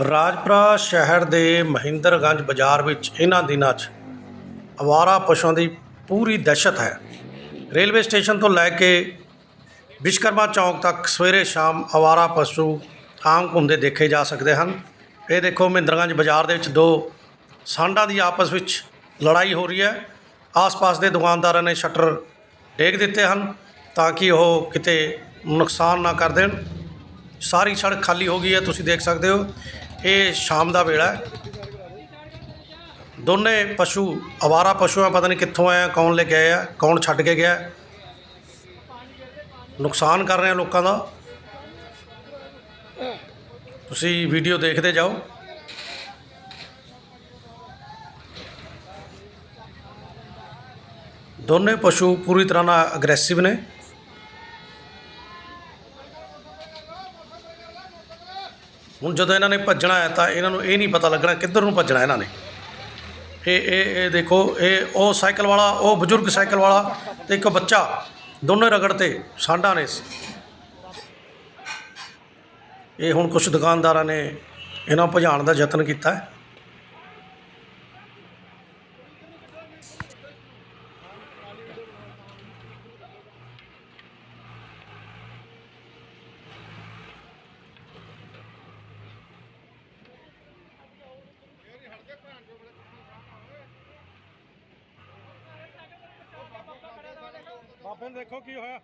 ਰਾਜਪੁਰਾ ਸ਼ਹਿਰ ਦੇ ਮਹਿੰਦਰਗੰਜ ਬਾਜ਼ਾਰ ਵਿੱਚ ਇਹਨਾਂ ਦਿਨਾਂ 'ਚ ਅਵਾਰਾ ਪਸ਼ੂਆਂ ਦੀ ਪੂਰੀ ਦਹਿਸ਼ਤ ਹੈ। ਰੇਲਵੇ ਸਟੇਸ਼ਨ ਤੋਂ ਲੈ ਕੇ ਵਿਸ਼ਕਰਮਾ ਚੌਂਕ ਤੱਕ ਸਵੇਰੇ ਸ਼ਾਮ ਅਵਾਰਾ ਪਸ਼ੂ ਆਮ ਘੁੰਮਦੇ ਦੇਖੇ ਜਾ ਸਕਦੇ ਹਨ। ਇਹ ਦੇਖੋ, ਮਹਿੰਦਰਗੰਜ ਬਾਜ਼ਾਰ ਦੇ ਵਿੱਚ ਦੋ ਸਾਂਡਾਂ ਦੀ ਆਪਸ ਵਿੱਚ ਲੜਾਈ ਹੋ ਰਹੀ ਹੈ। ਆਸ-ਪਾਸ ਦੇ ਦੁਕਾਨਦਾਰਾਂ ਨੇ ਸ਼ਟਰ ਡੇਗ ਦਿੱਤੇ ਹਨ ਤਾਂ ਕਿ ਉਹ ਕਿਤੇ ਨੁਕਸਾਨ ਨਾ ਕਰ ਦੇਣ। ਸਾਰੀ ਸੜਕ ਖਾਲੀ ਹੋ ਗਈ ਹੈ, ਤੁਸੀਂ ਦੇਖ ਸਕਦੇ ਹੋ। ਇਹ ਸ਼ਾਮ ਦਾ ਵੇਲਾ ਹੈ। ਦੋਨੇ ਪਸ਼ੂ, ਅਵਾਰਾ ਪਸ਼ੂ ਆ, ਪਤਾ ਨਹੀਂ ਕਿੱਥੋਂ ਆਏ ਕੌਣ ਲੈ ਕੇ ਆਏ ਆ, ਕੌਣ ਛੱਡ ਕੇ ਗਿਆ। ਨੁਕਸਾਨ ਕਰ ਰਹੇ ਆ ਲੋਕਾਂ ਦਾ। ਤੁਸੀਂ ਵੀਡੀਓ ਦੇਖਦੇ ਜਾਓ। ਦੋਨੇ ਪਸ਼ੂ ਪੂਰੀ ਤਰ੍ਹਾਂ ਨਾਲ ਅਗਰੈਸਿਵ ਨੇ। ਹੁਣ ਜਦੋਂ ਇਹਨਾਂ ਨੇ ਭੱਜਣਾ ਹੈ ਤਾਂ ਇਹਨਾਂ ਨੂੰ ਇਹ ਨਹੀਂ ਪਤਾ ਲੱਗਣਾ ਕਿੱਧਰ ਨੂੰ ਭੱਜਣਾ ਇਹਨਾਂ ਨੇ। ਇਹ ਇਹ ਇਹ ਦੇਖੋ, ਇਹ ਉਹ ਸਾਈਕਲ ਵਾਲਾ, ਉਹ ਬਜ਼ੁਰਗ ਸਾਈਕਲ ਵਾਲਾ ਤੇ ਇੱਕ ਬੱਚਾ ਦੋਨੇ ਰਗੜ ਤੇ ਸਾਂਢਾਂ ਨੇ। ਇਹ ਹੁਣ ਕੁਝ ਦੁਕਾਨਦਾਰਾਂ ਨੇ ਇਹਨਾਂ ਨੂੰ ਭਜਾਉਣ ਦਾ ਯਤਨ ਕੀਤਾ ਬਾਬੇ ਨੂੰ ਦੇਖੋ ਕੀ ਹੋਇਆ।